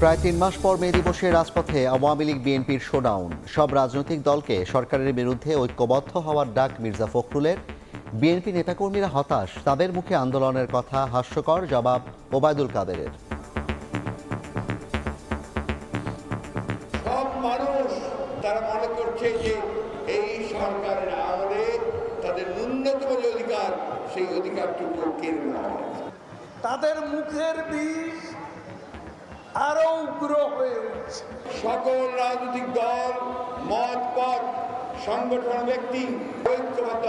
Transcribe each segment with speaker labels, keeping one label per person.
Speaker 1: প্রায় তিন মাস পর মে দিবসে রাজপথে আওয়ামী লীগ বিএনপির শোডাউন। সব রাজনৈতিক দলকে সরকারের বিরুদ্ধে ঐক্যবদ্ধ হওয়ার ডাক মির্জা ফখরুলের। বিএনপি নেতাকর্মীরা হতাশ তাদের মুখে আন্দোলনের কথা হাস্যকর জবাব ওবায়দুল কাদেরের।
Speaker 2: সব মানুষ তারা মনে করছে যে এই সরকারের আমলে তাদের ন্যূনতম যে অধিকার সেই অধিকারটুকু কেড়ে নেওয়া
Speaker 3: তাদের মুখের বিষ আরও উগ্র হয়ে উঠছে।
Speaker 2: সকল রাজনৈতিক দল মত পথ সংগঠন ব্যক্তি ঐক্যবদ্ধ।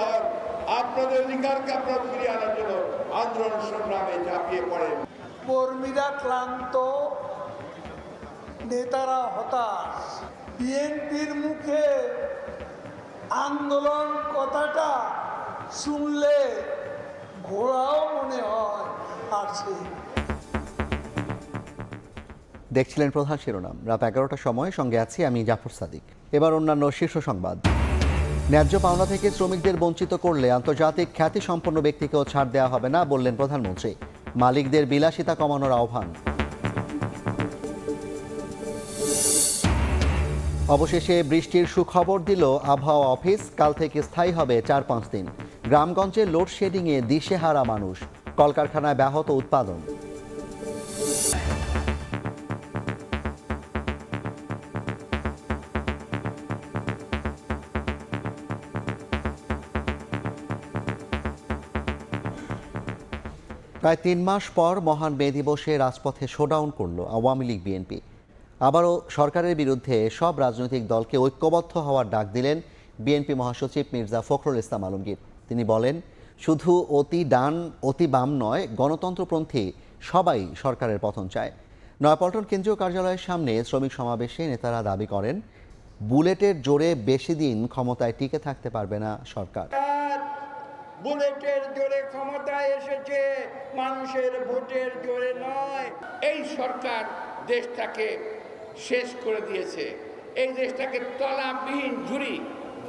Speaker 2: আপনাদের অধিকারকে আপনারা ফিরিয়ে আনার জন্য আন্দোলন সংগ্রামে ঝাঁপিয়ে পড়েন।
Speaker 3: কর্মীরা ক্লান্ত নেতারা হতাশ। বিএনপির মুখে আন্দোলন কথাটা শুনলে ঘোড়াও মনে হয় আছে
Speaker 1: দেখছিলেন প্রধান শিরোনাম। রাত এগারোটার সময় সঙ্গে আছি আমি জাফর সাদিক। এবার অন্যান্য শীর্ষ সংবাদ। ন্যায্য পাওনা থেকে শ্রমিকদের বঞ্চিত করলে আন্তর্জাতিক খ্যাতি সম্পন্ন ব্যক্তিকেও ছাড় দেওয়া হবে না বললেন প্রধানমন্ত্রী। মালিকদের বিলাসিতা কমানোর আহ্বান। অবশেষে বৃষ্টির সুখবর দিল আবহাওয়া অফিস। কাল থেকে স্থায়ী হবে চার পাঁচ দিন। গ্রামগঞ্জে লোডশেডিংয়ে দিশেহারা মানুষ। কলকারখানায় ব্যাহত উৎপাদন। প্রায় তিন মাস পর মহান মে দিবসে রাজপথে শোডাউন করল আওয়ামী লীগ বিএনপি আবারও সরকারের বিরুদ্ধে সব রাজনৈতিক দলকে ঐক্যবদ্ধ হওয়ার ডাক দিলেন বিএনপি মহাসচিব মির্জা ফখরুল ইসলাম আলমগীর। তিনি বলেন, শুধু অতি ডান, অতি বাম নয়, গণতন্ত্রপন্থী সবাই সরকারের পতন চায়। নয়াপল্টন কেন্দ্রীয় কার্যালয়ের সামনে শ্রমিক সমাবেশে নেতারা দাবি করেন, বুলেটের জোরে বেশি দিন ক্ষমতায় টিকে থাকতে পারবে না সরকার।
Speaker 4: বুলেটের জোরে ক্ষমতায় এসেছে মানুষের ভোটের জোরে নয়।
Speaker 2: এই সরকার দেশটাকে শেষ করে দিয়েছে। এই দেশটাকে তলাবিহীন ঝুড়ি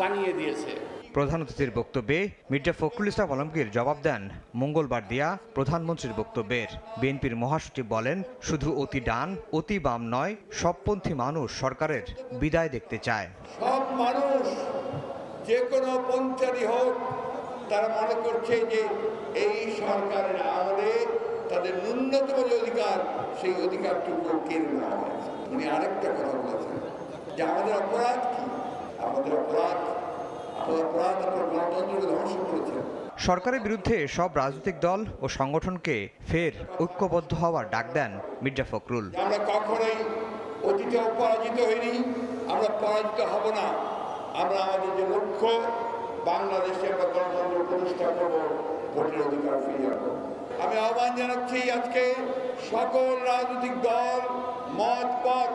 Speaker 2: বানিয়ে দিয়েছে।
Speaker 5: প্রধান অতিথির বক্তব্যে মির্জা ফখরুল ইসলাম আলমগীর জবাব দেন মঙ্গলবার দিয়া প্রধানমন্ত্রীর বক্তব্যের। বিএনপির মহাসচিব বলেন শুধু অতি ডান অতি বাম নয় সবপন্থী মানুষ সরকারের বিদায় দেখতে চায়।
Speaker 2: সব মানুষ যে কোনো পঞ্চারি হোক তারা মনে করছে যে এই সরকারের আমলে তাদের ন্যূনতম যে অধিকার সেই অধিকারটুকু কেড়ে নেওয়া হয়েছে। উনি আরেকটা কথা বলেছেন যে আমাদের অপরাধ কি? আমাদের অপরাধ অপরাধ আপনার গণতন্ত্রকে ধ্বংস করেছেন।
Speaker 5: সরকারের বিরুদ্ধে সব রাজনৈতিক দল ও সংগঠনকে ফের ঐক্যবদ্ধ হওয়ার ডাক দেন মির্জা ফখরুল।
Speaker 2: আমরা কখনোই অতীতে পরাজিত হইনি আমরা পরাজিত হব না। আমরা আমাদের যে লক্ষ্য বাংলাদেশে আমরা গণতন্ত্র প্রতিষ্ঠা করব, ভোটের অধিকার ফিরিয়ে আনব। আমি আহ্বান জানাচ্ছি আজকে সকল রাজনৈতিক দল, মত, পথ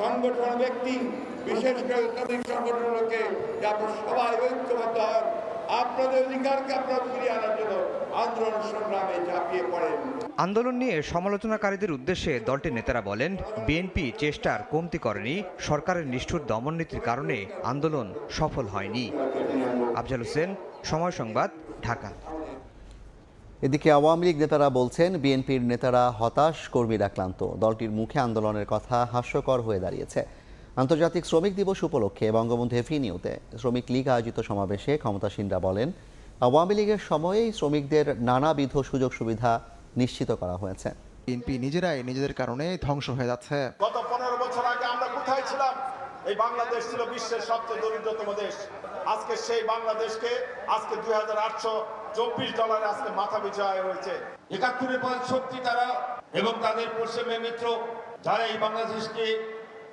Speaker 2: সংগঠন ব্যক্তি, বিশেষ করে শ্রমিক সংগঠনকে যে আপনারা সবাই ঐক্যবদ্ধ হন আপনাদের অধিকারকে আপনারা ফিরিয়ে আনার জন্য আন্দোলন সংগ্রামে ঝাঁপিয়ে পড়েন।
Speaker 5: আন্দোলন নিয়ে সমালোচনাকারীদের উদ্দেশ্যে দলটির নেতারা বলেন বিএনপি চেষ্টার কমতি করেনি সরকারের নিষ্ঠুর দমননীতির কারণে আন্দোলন সফল হয়নি। আফজাল হোসেন সময় সংবাদ ঢাকা।
Speaker 1: এদিকে আওয়ামী লীগ নেতারা বলছেন বিএনপির নেতারা হতাশ কর্মীরা ক্লান্ত। দলটির মুখে আন্দোলনের কথা হাস্যকর হয়ে দাঁড়িয়েছে। আন্তর্জাতিক শ্রমিক দিবস উপলক্ষে বঙ্গবন্ধু এভিনিউতে শ্রমিক লীগ আয়োজিত সমাবেশে ক্ষমতাসীনরা বলেন আওয়ামী লীগের সময়েই শ্রমিকদের নানাবিধ সুযোগ সুবিধা নিশ্চিত করা হয়েছে।
Speaker 6: বিএনপি নিজেরাই নিজেদের কারণে ধ্বংস হয়ে যাচ্ছে।
Speaker 7: গত পনেরো বছর আগে আমরা কোথায় ছিলাম? এই বাংলাদেশ ছিল বিশ্বের সবচেয়ে দরিদ্রতম দেশ। আজকে সেই বাংলাদেশকে আজকে দুই হাজার আটশো চব্বিশ ডলারে আজকে মাথা বিছায় হয়েছে। একাত্তরের পর শক্তি তারা এবং তাদের পশ্চিমে মিত্র যারা এই বাংলাদেশকে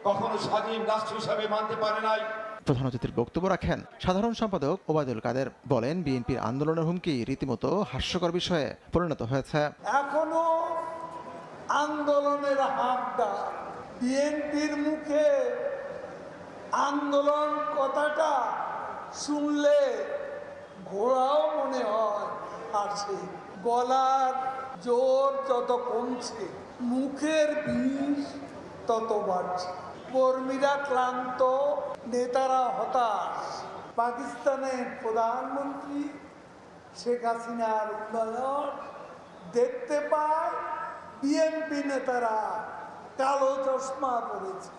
Speaker 7: কখনো স্বাধীন রাষ্ট্র হিসাবে মানতে পারে নাই
Speaker 6: প্রধান অতিথির বক্তব্য রাখেন সাধারণ সম্পাদক ওবায়দুল কাদের। বলেন, বিএনপির আন্দোলনের হুমকি রীতিমতো হাস্যকর বিষয়ে পরিণত হয়েছে।
Speaker 3: এখনও আন্দোলনের হাতটা বিএনপির মুখে আন্দোলন কথাটা শুনলে ঘোড়াও মনে হয় আছে গলার জোর যত কমছে, মুখের বিষ তত বাড়ছে। কর্মীরা ক্লান্ত নেতারা হতাশ। পাকিস্তানের প্রধানমন্ত্রী শেখ হাসিনার উন্নয়ন দেখতে পায় বিএনপি নেতারা
Speaker 8: কালো চশমা পরেছে।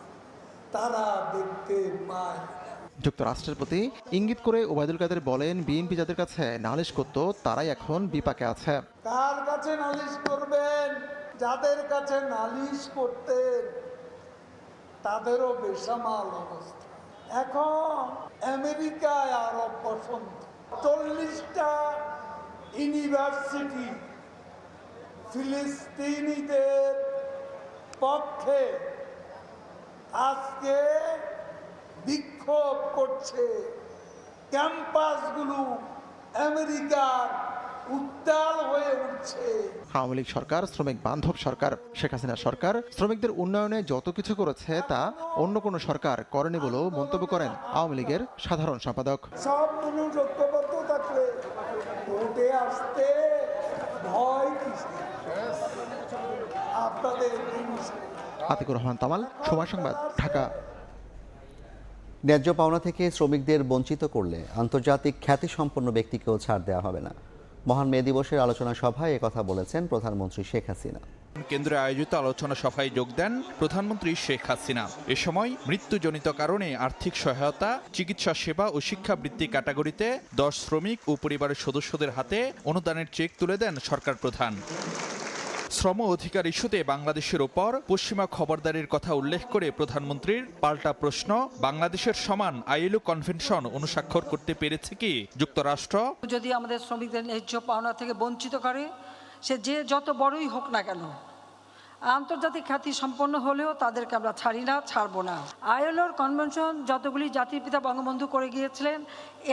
Speaker 8: তারা দেখতে পায়
Speaker 6: যুক্তরাষ্ট্রের প্রতি ইঙ্গিত করে ওবায়দুল কাদের বলেন বিএনপি যাদের কাছে নালিশ করত তারাই এখন বিপাকে আছে।
Speaker 8: কার কাছে নালিশ করবেন? যাদের কাছে নালিশ করতেন তাদেরও বেসামাল অবস্থা। এখন আমেরিকায় আরব বসন্ত। চল্লিশটা ইউনিভার্সিটি ফিলিস্তিনিদের পক্ষে আজকে বিক্ষোভ করছে। ক্যাম্পাসগুলো আমেরিকার উত্তাল হয়ে উঠছে।
Speaker 6: আওয়ামী লীগ সরকার শ্রমিক বান্ধব সরকার শেখ হাসিনা সরকার শ্রমিকদের উন্নয়নে যত কিছু করেছে তা অন্য কোনো সরকার করেনি বলেও মন্তব্য করেন আওয়ামী লীগের সাধারণ সম্পাদক।
Speaker 8: সব ঐক্যবদ্ধ থাকলে ভোটে আসতে ভয় আপনাদের
Speaker 6: আতিকুর রহমান তামাল সময় সংবাদ ঢাকা।
Speaker 1: ন্যায্য পাওনা থেকে শ্রমিকদের বঞ্চিত করলে আন্তর্জাতিক খ্যাতিসম্পন্ন ব্যক্তিকেও ছাড় দেওয়া হবে না। মহান মে দিবসের আলোচনা সভায় কথা বলেছেন প্রধানমন্ত্রী শেখ হাসিনা।
Speaker 9: কেন্দ্রে আয়োজিত আলোচনা সভায় যোগ দেন প্রধানমন্ত্রী শেখ হাসিনা। এ সময় মৃত্যুজনিত কারণে আর্থিক সহায়তা, চিকিৎসা সেবা ও শিক্ষাবৃত্তি ক্যাটাগরিতে দশ শ্রমিক ও পরিবারের সদস্যদের হাতে অনুদানের চেক তুলে দেন সরকার প্রধান। শ্রম অধিকার ইস্যুতে বাংলাদেশের ওপর পশ্চিমা খবরদারির কথা উল্লেখ করে প্রধানমন্ত্রীর পাল্টা প্রশ্ন, বাংলাদেশের সমান আইএলও কনভেনশন অনুস্বাক্ষর করতে পেরেছে কি যুক্তরাষ্ট্র?
Speaker 10: যদি আমাদের শ্রমিকদের ন্যায্য পাওনা থেকে বঞ্চিত করে, সে যে যত বড়ই হোক না কেন আন্তর্জাতিক খ্যাতি সম্পন্ন হলেও তাদেরকে আমরা ছাড়ি না, ছাড়বো না। আইএলওর কনভেনশন যতগুলি জাতির পিতা বঙ্গবন্ধু করে গিয়েছিলেন,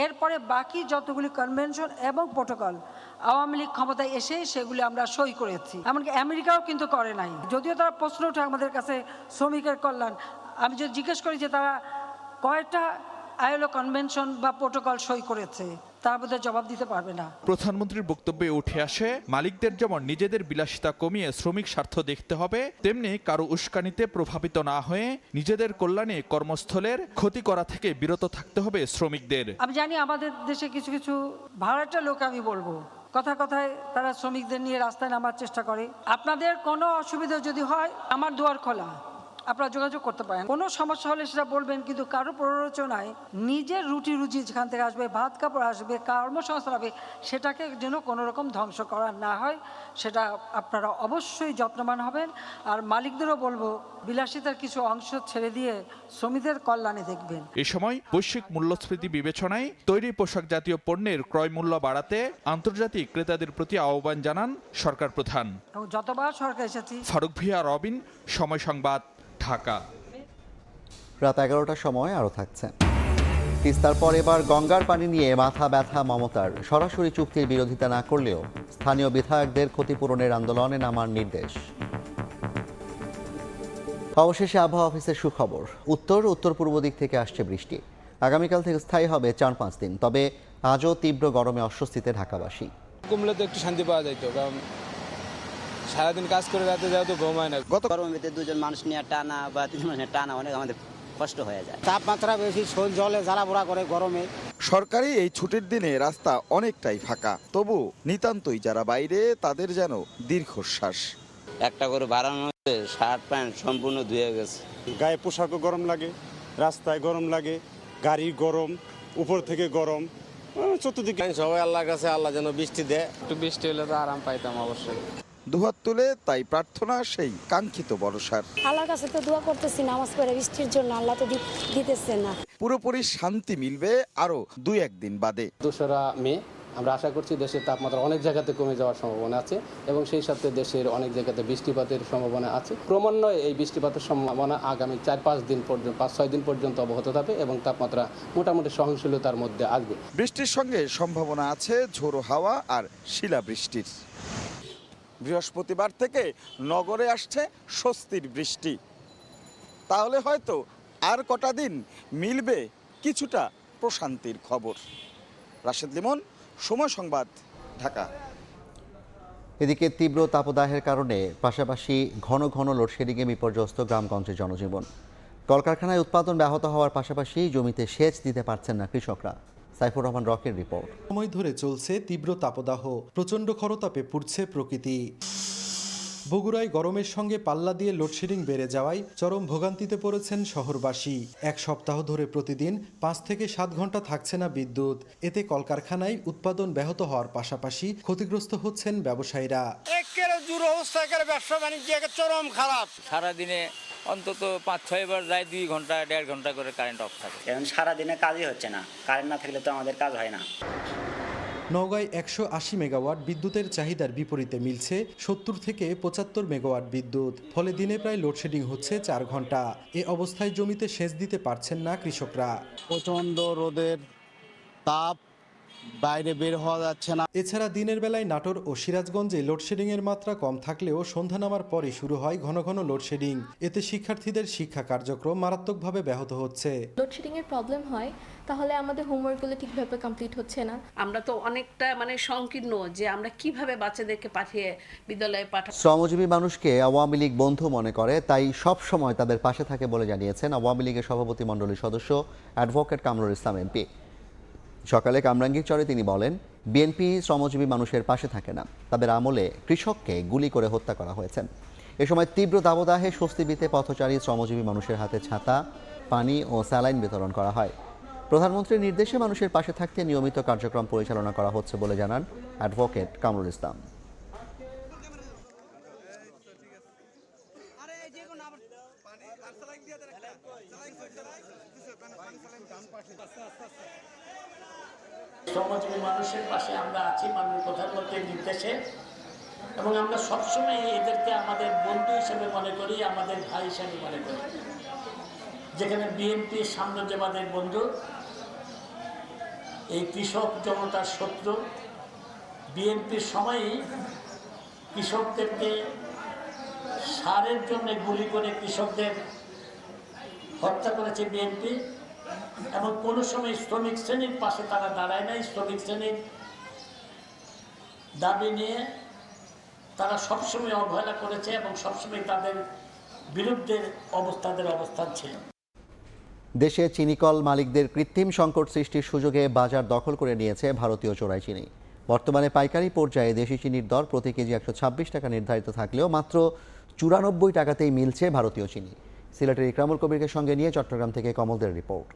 Speaker 10: এরপরে বাকি যতগুলি কনভেনশন এবং প্রোটোকল আওয়ামী লীগ ক্ষমতায় এসে সেগুলি আমরা সই করেছি। এমনকি আমেরিকাও কিন্তু করে নাই। যদিও তারা প্রশ্ন ওঠে আমাদের কাছে, শ্রমিকের কল্যাণ। আমি যদি জিজ্ঞেস করি যে তারা কয়টা আইএলও কনভেনশন বা প্রোটোকল সই করেছে তার মধ্যে জবাব দিতে পারবে না।
Speaker 9: প্রধানমন্ত্রীর বক্তব্যে উঠে আসে মালিকদের যেমন নিজেদের বিলাসিতা কমিয়ে শ্রমিক স্বার্থ দেখতে হবে তেমনি কারও উস্কানিতে প্রভাবিত না হয়ে নিজেদের কল্যাণে কর্মস্থলের ক্ষতি করা থেকে বিরত থাকতে হবে শ্রমিকদের।
Speaker 10: আমি জানি আমাদের দেশে কিছু কিছু ভাড়াটা লোক আমি বলব। কথা কথায় তারা শ্রমিকদের নিয়ে রাস্তায় নামার চেষ্টা করে। আপনাদের কোনো অসুবিধা যদি হয় আমার দুয়ার খোলা। আপনারা যোগাযোগ করতে পারেন। কোনো সমস্যা হলে সেটা বলবেন কিন্তু কারও প্ররোচনায় নিজের রুটি রুজি যেখান থেকে আসবে ভাত কাপড় আসবে কর্মসংস্থান হবে সেটাকে যেন কোনো রকম ধ্বংস করা না হয় সেটা আপনারা অবশ্যই যত্নবান হবেন। আর মালিকদেরও বলব বিলাসিতার কিছু অংশ ছেড়ে দিয়ে শ্রমিকদের কল্যাণে দেখবেন।
Speaker 9: এ সময় বৈশ্বিক মূল্যস্ফীতি বিবেচনায় তৈরি পোশাক জাতীয় পণ্যের ক্রয় মূল্য বাড়াতে আন্তর্জাতিক ক্রেতাদের প্রতি আহ্বান জানান সরকার প্রধান।
Speaker 10: যতবার সরকার এসেছি
Speaker 9: ফারুক ভিয়া রবিন সময় সংবাদ। ঢাকা।
Speaker 1: রাত এগারোটার সময় আরও থাকছে। তিস্তার পর এবার গঙ্গার পানি নিয়ে মাথা ব্যথা মমতার। সরাসরি চুক্তির বিরোধিতা না করলেও স্থানীয় বিধায়কদের ক্ষতিপূরণের আন্দোলনে নামার নির্দেশ। অবশেষে আবহাওয়া অফিসের সুখবর। উত্তর উত্তর পূর্ব দিক থেকে আসছে বৃষ্টি। আগামীকাল থেকে স্থায়ী হবে চার পাঁচ দিন। তবে আজও তীব্র গরমে অস্বস্তিতে ঢাকাবাসী।
Speaker 11: কমলে তো একটু শান্তি পাওয়া যাইতো কারণ সারাদিন কাজ করে রাতে যাও তো ঘুমায় না।
Speaker 12: গত গরমের ভিতরে দুজন মানুষ নিয়ে টানা বা তিন মানুষ নিয়ে টানা অনেক আমাদের কষ্ট হয়ে যায়।
Speaker 13: তাপমাত্রা বেশি জলে জ্বালা পোড়া করে গরমে।
Speaker 7: সরকারি এই ছুটির দিনে রাস্তা অনেকটাই ফাঁকা তবু নিতান্তই যারা বাইরে তাদের যেন দীর্ঘশ্বাস।
Speaker 12: একটা করে বাড়ানো হচ্ছে শার্ট প্যান্ট সম্পূর্ণ ধুয়ে গেছে।
Speaker 13: গায়ে পোশাকও গরম লাগে রাস্তায় গরম লাগে গাড়ি গরম উপর থেকে গরম চতুর্দিকে
Speaker 11: সবাই আল্লাহর কাছে আল্লাহ যেন বৃষ্টি দেয়। একটু বৃষ্টি হলে তো আরাম পাইতাম অবশ্যই।
Speaker 7: দুহাত তুলে তাই প্রার্থনা সেই কাঙ্ক্ষিত বর্ষার
Speaker 14: আল্লাহর কাছে তো দোয়া করতেছি নামাজ পড়ে বৃষ্টির জন্য আল্লাহ তো দিতেছে না।
Speaker 7: পুরোপুরি শান্তি মিলবে আরও দুই একদিন বাদে।
Speaker 11: দোসরা মে আমরা আশা করছি দেশের তাপমাত্রা অনেক জায়গাতে কমে যাওয়ার সম্ভাবনা আছে এবং সেই সাথে দেশের অনেক জায়গাতে বৃষ্টিপাতের সম্ভাবনা আছে। ক্রমান্বয়ে এই বৃষ্টিপাতের সম্ভাবনা আগামী চার পাঁচ দিন পর্যন্ত পাঁচ ছয় দিন পর্যন্ত অব্যাহত থাকবে এবং তাপমাত্রা মোটামুটি সহনশীলতার মধ্যে আসবে।
Speaker 7: বৃষ্টির সঙ্গে সম্ভাবনা আছে ঝোড়ো হাওয়া আর শিলাবৃষ্টির। বৃহস্পতিবার থেকে নগরে আসছে স্বস্তির বৃষ্টি। তাহলে হয়তো আর কটা দিন মিলবে কিছুটা প্রশান্তির খবর। রাশেদ লিমন, সময় সংবাদ, ঢাকা।
Speaker 1: এদিকে তীব্র তাপদাহের কারণে পাশাপাশি ঘন ঘন লোডশেডিংয়ে বিপর্যস্ত গ্রামগঞ্জের জনজীবন। কলকারখানায় উৎপাদন ব্যাহত হওয়ার পাশাপাশি জমিতে সেচ দিতে পারছেন না কৃষকরা। সাইফুর রহমান রকের রিপোর্ট।
Speaker 15: সময় ধরে চলছে তীব্র তাপদাহ প্রচণ্ড খরতাপে পুড়ছে প্রকৃতি। বগুড়ায় গরমের সঙ্গে পাল্লা দিয়ে লোডশেডিং বেড়ে যাওয়ায় চরম ভোগান্তিতে পড়েছেন শহরবাসী। এক সপ্তাহ ধরে প্রতিদিন পাঁচ থেকে সাত ঘণ্টা থাকছে না বিদ্যুৎ। এতে কলকারখানায় উৎপাদন ব্যাহত হওয়ার পাশাপাশি ক্ষতিগ্রস্ত হচ্ছেন ব্যবসায়ীরা।
Speaker 16: একের দূর অবস্থা একের ব্যবসা বাণিজ্য চরম খারাপ।
Speaker 12: সারাদিনে অন্তত পাঁচ ছয় বার যায় দুই ঘণ্টা দেড় ঘণ্টা করে কারেন্ট অফ থাকে।
Speaker 17: এখন সারাদিনে কাজই হচ্ছে না। কারেন্ট না থাকলে তো আমাদের কাজ হয় না।
Speaker 15: নওগাঁয় একশো আশি মেগাওয়াট বিদ্যুতের চাহিদার বিপরীতে মিলছে সত্তর থেকে পঁচাত্তর মেগাওয়াট বিদ্যুৎ। ফলে দিনে প্রায় লোডশেডিং হচ্ছে চার ঘণ্টা। এ অবস্থায় জমিতে সেচ দিতে পারছেন না কৃষকরা।
Speaker 13: প্রচণ্ড রোদের তাপ বাইরে বের হওয়া যাচ্ছে না।
Speaker 15: এছাড়া দিনের বেলায় নাটোর ও সিরাজগঞ্জে লোডশেডিংয়ের মাত্রা কম থাকলেও সন্ধ্যা নামার পরে শুরু হয় ঘন ঘন লোডশেডিং। এতে শিক্ষার্থীদের শিক্ষা কার্যক্রম মারাত্মকভাবে ব্যাহত হচ্ছে।
Speaker 14: লোডশেডিং এর প্রবলেম হয় তাহলে আমাদের হোমওয়ার্কগুলো ঠিকভাবে কমপ্লিট হচ্ছে না।
Speaker 10: আমরা তো অনেকটা মানে সংকীর্ণ যে আমরা কীভাবে বাচ্চাদেরকে পাঠিয়ে বিদ্যালয়ে পাঠা
Speaker 1: শ্রমজীবী মানুষকে আওয়ামী লীগ বন্ধু মনে করে তাই সব সময় তাদের পাশে থাকে বলে জানিয়েছেন আওয়ামী লীগের সভাপতি মণ্ডলীর সদস্য অ্যাডভোকেট কামরুল ইসলাম এমপি। সকালে কামরাঙ্গীরচরে তিনি বলেন, বিএনপি শ্রমজীবী মানুষের পাশে থাকে না। তাদের আমলে কৃষককে গুলি করে হত্যা করা হয়েছে। এ সময় তীব্র দাবদাহে স্বস্তিবিতে পথচারী শ্রমজীবী মানুষের হাতে ছাতা, পানি ও স্যালাইন বিতরণ করা হয়। প্রধানমন্ত্রীর নির্দেশে মানুষের পাশে থাকতে নিয়মিত কার্যক্রম পরিচালনা করা হচ্ছে বলে জানান অ্যাডভোকেট কামরুল ইসলাম।
Speaker 17: সাম্রাজ্যবাদের বন্ধু, এই কৃষক জনতার শত্রু, বিএনপির সময়ই কৃষকদেরকে সারের জন্য গুলি করে কৃষকদের হত্যা করেছে বিএনপি এবং কোনো সময় শ্রমিক শ্রেণির পাশে তারা দাঁড়ায় নাই, শ্রমিক শ্রেণির দাবি নিয়ে তারা সবসময় অবহেলা করেছে এবং সবসময় তাদের বিরুদ্ধে অবস্থাদের অবস্থান ছিল।
Speaker 1: দেশে চিনিকল মালিকদের কৃত্রিম সংকট সৃষ্টির সুযোগে বাজার দখল করে নিয়েছে ভারতীয় চোরাই চিনি। বর্তমানে পাইকারি পর্যায়ে দেশি চিনির দর প্রতি কেজি একশো ছাব্বিশ টাকা নির্ধারিত থাকলেও মাত্র চুরানব্বই টাকাতেই মিলছে ভারতীয় চিনি। সিলেটের ইকরামুল কবিরকে সঙ্গে নিয়ে চট্টগ্রাম থেকে কমলদের রিপোর্ট।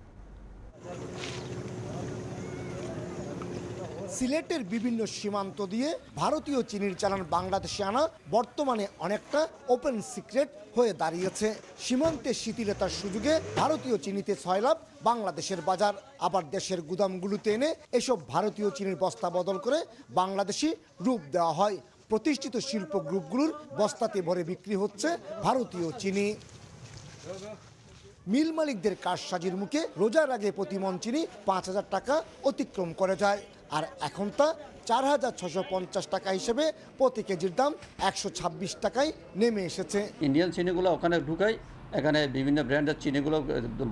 Speaker 8: সিলেটের বিভিন্ন সীমান্ত দিয়ে ভারতীয় চিনির চালান বাংলাদেশে আনা বর্তমানে অনেকটা ওপেন সিক্রেট হয়ে দাঁড়িয়েছে। সীমান্তে শিথিলতার সুযোগে ভারতীয় চিনিতে ছয় লাভ বাংলাদেশের বাজার। আবার দেশের গুদামগুলোতে এনে এসব ভারতীয় চিনির বস্তা বদল করে বাংলাদেশি রূপ দেওয়া হয়। প্রতিষ্ঠিত শিল্প গ্রুপগুলোর বস্তাতে ভরে বিক্রি হচ্ছে ভারতীয় চিনি। মিল মালিকদের কারসাজির মুখে রোজার আগে প্রতি মন চিনি পাঁচ হাজার টাকা অতিক্রম করে যায়। আর এখন তা চার হাজার ছশো পঞ্চাশ টাকা হিসেবে প্রতি কেজির দাম একশো ছাব্বিশ টাকায় নেমে এসেছে।
Speaker 17: ইন্ডিয়ান চিনিগুলো ওখানে ঢুকাই এখানে বিভিন্ন ব্র্যান্ডের চিনিগুলো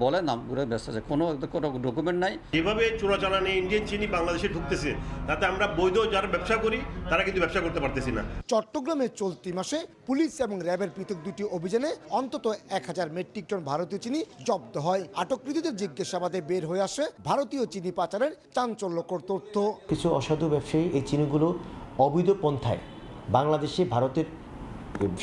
Speaker 17: বলে নামগুলো ব্যস্ত আছে। কোনো কোনো ডকুমেন্ট নাই।
Speaker 18: যেভাবে চোরাচালানি ইন্ডিয়ান চিনি বাংলাদেশে ঢুকতেছে তাতে আমরা বৈধ যারা ব্যবসা করি তারা কিন্তু ব্যবসা করতে পারতেছি না।
Speaker 8: চট্টগ্রামে চলতি মাসে পুলিশ এবং র্যাবের পৃথক দুটি অভিযানে অন্তত এক হাজার মেট্রিক টন ভারতীয় চিনি জব্দ হয়। আটককৃতদের জিজ্ঞাসাবাদে বের হয়ে আসে ভারতীয় চিনি পাচারের চাঞ্চল্যকর তথ্য।
Speaker 17: কিছু অসাধু ব্যবসায়ী এই চিনিগুলো অবৈধ পন্থায় বাংলাদেশে ভারতের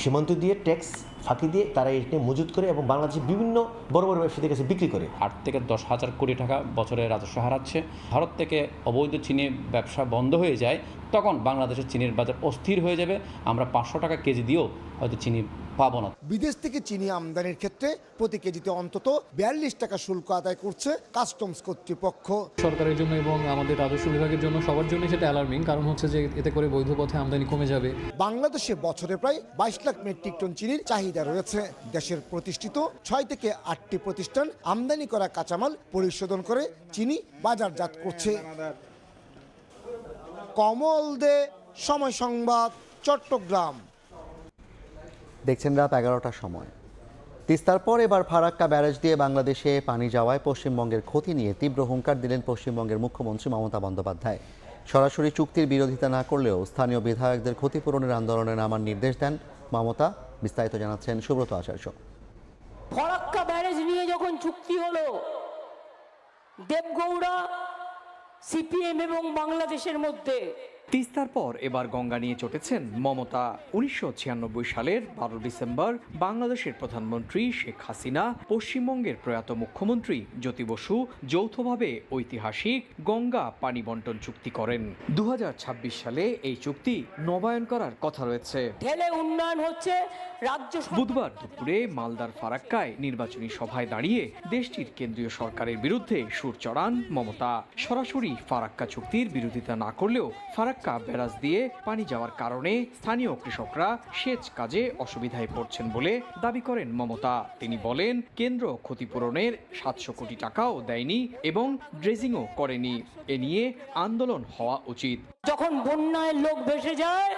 Speaker 17: সীমান্ত দিয়ে ট্যাক্স ফাঁকি দিয়ে তারা এটি মজুত করে এবং বাংলাদেশের বিভিন্ন বড় বড় ব্যবসায়ীদের কাছে বিক্রি করে।
Speaker 11: আট থেকে দশ হাজার কোটি টাকা বছরে রাজস্ব হারাচ্ছে। ভারত থেকে অবৈধ চিনি ব্যবসা বন্ধ হয়ে যায়, তখন বাংলাদেশের চিনির বাজার অস্থির হয়ে যাবে। আমরা পাঁচশো টাকা কেজি দিয়েও হয়তো চিনি পাবো না।
Speaker 8: বিদেশ থেকে চিনি আমদানির ক্ষেত্রে প্রতি কেজিতে অন্তত বিয়াল্লিশ টাকা শুল্ক আদায় করছে কাস্টমস কর্তৃপক্ষ।
Speaker 15: সরকারের জন্য এবং আমাদের রাজস্ব বিভাগের জন্য সবার জন্য সেটা অ্যালার্মিং কারণ হচ্ছে যে এতে করে বৈধ পথে আমদানি কমে যাবে।
Speaker 8: বাংলাদেশে বছরে প্রায় বাইশ লাখ মেট্রিক টন চিনির চাহিদা রয়েছে। দেশের প্রতিষ্ঠিত ছয় থেকে আটটি প্রতিষ্ঠান আমদানি করা কাঁচামাল পরিশোধন করে চিনি বাজারজাত করছে। কমল দে সময় সংবাদ চট্টগ্রাম।
Speaker 1: দেখছেন রাত এগারোটার সময়। তিস্তার পর এবার ফারাক্কা ব্যারেজ দিয়ে বাংলাদেশে পানি যাওয়ায় পশ্চিমবঙ্গের ক্ষতি নিয়ে তীব্র হুঙ্কার দিলেন পশ্চিমবঙ্গের মুখ্যমন্ত্রী মমতা বন্দ্যোপাধ্যায়। সরাসরি চুক্তির বিরোধিতা না করলেও স্থানীয় বিধায়কদের ক্ষতিপূরণের আন্দোলনে নামার নির্দেশ দেন মমতা, বিস্তারিত জানাচ্ছেন সুব্রত আচার্য।
Speaker 10: ফরাক্কা ব্যারেজ নিয়ে যখন চুক্তি হলো, দেবগৌড়া, সিপিএম এবং বাংলাদেশের মধ্যে
Speaker 19: তিস্তার পর এবার গঙ্গা নিয়ে চটেছেন মমতা। উনিশশো ছিয়ানব্বই সালের বারো ডিসেম্বর বাংলাদেশের প্রধানমন্ত্রী শেখ হাসিনা পশ্চিমবঙ্গের প্রয়াত মুখ্যমন্ত্রী জ্যোতি বসু যৌথভাবে ঐতিহাসিক গঙ্গা পানি বন্টন চুক্তি করেন। দু হাজার ছাব্বিশ সালে এই চুক্তি নবায়ন করার কথা রয়েছে।
Speaker 10: ঢেলে উন্নয়ন হচ্ছে রাজ্য
Speaker 19: বুধবার দুপুরে মালদার ফারাক্কায় নির্বাচনী সভায় দাঁড়িয়ে দেশটির কেন্দ্রীয় সরকারের বিরুদ্ধে সুর চড়ান মমতা। সরাসরি ফারাক্কা চুক্তির বিরোধিতা না করলেও ফারাক্কা ব্যারাজ দিয়ে পানি যাওয়ার কারণে স্থানীয় কৃষকরা সেচ কাজে অসুবিধায় পড়ছেন বলে দাবি করেন মমতা। তিনি বলেন, কেন্দ্র ক্ষতিপূরণের সাতশো কোটি টাকাও দেয়নি এবং ড্রেজিংও করেনি। এ নিয়ে আন্দোলন হওয়া উচিত।
Speaker 10: যখন বন্যায় লোক ভেসে যায়,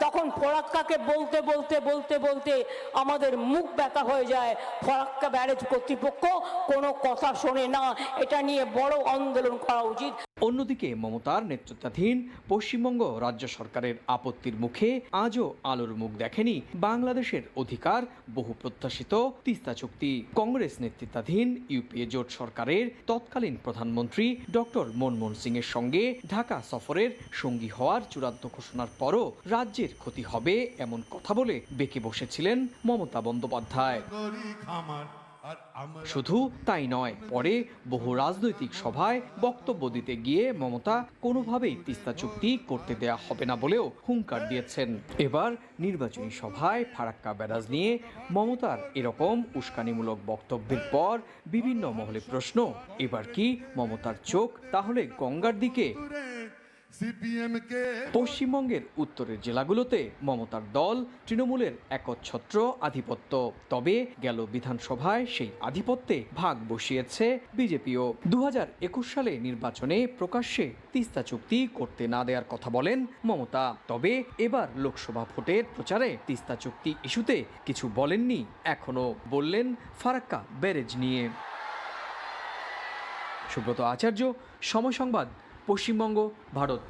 Speaker 10: তখন ফরাক্কাকে বলতে বলতে বলতে বলতে আমাদের মুখ ব্যথা হয়ে যায়। ফরাক্কা ব্যারেজ কর্তৃপক্ষ কোনো কথা শোনে না। এটা নিয়ে বড় আন্দোলন করা উচিত।
Speaker 19: অন্যদিকে মমতার নেতৃত্বাধীন পশ্চিমবঙ্গ রাজ্য সরকারের আপত্তির মুখে আজও আলোর মুখ দেখেনি বাংলাদেশের অধিকার বহু প্রত্যাশিত তিস্তা চুক্তি। কংগ্রেস নেতৃত্বাধীন ইউপিএ জোট সরকারের তৎকালীন প্রধানমন্ত্রী ডক্টর মনমোহন সিং এর সঙ্গে ঢাকা সফরের সঙ্গী হওয়ার চূড়ান্ত ঘোষণার পরও রাজ্যের ক্ষতি হবে এমন কথা বলে বেঁকে বসেছিলেন মমতা বন্দ্যোপাধ্যায়। শুধু তাই নয়, পরে বহু রাজনৈতিক সভায় বক্তব্য দিতে গিয়ে মমতা কোনোভাবেই তিস্তা চুক্তি করতে দেয়া হবে না বলেও হুঙ্কার দিয়েছেন। এবার নির্বাচনী সভায় ফারাক্কা ব্যারাজ নিয়ে মমতার এরকম উস্কানিমূলক বক্তব্যের পর বিভিন্ন মহলে প্রশ্ন, এবার কি মমতার চোখ তাহলে গঙ্গার দিকে? পশ্চিমবঙ্গের উত্তরের জেলাগুলোতে মমতার দল, তৃণমূলের একচ্ছত্র আধিপত্য। তবে গেল বিধানসভায় সেই আধিপত্যে ভাগ বসিয়েছে বিজেপিও। দু হাজার একুশ সালে নির্বাচনে প্রকাশ্যে তিস্তা চুক্তি করতে না দেওয়ার কথা বলেন মমতা। তবে এবার লোকসভা ভোটের প্রচারে তিস্তা চুক্তি ইস্যুতে কিছু বলেননি এখনও, বললেন ফারাক্কা ব্যারেজ নিয়ে। সুব্রত আচার্য সময় সংবাদ পশ্চিমবঙ্গ ভারত।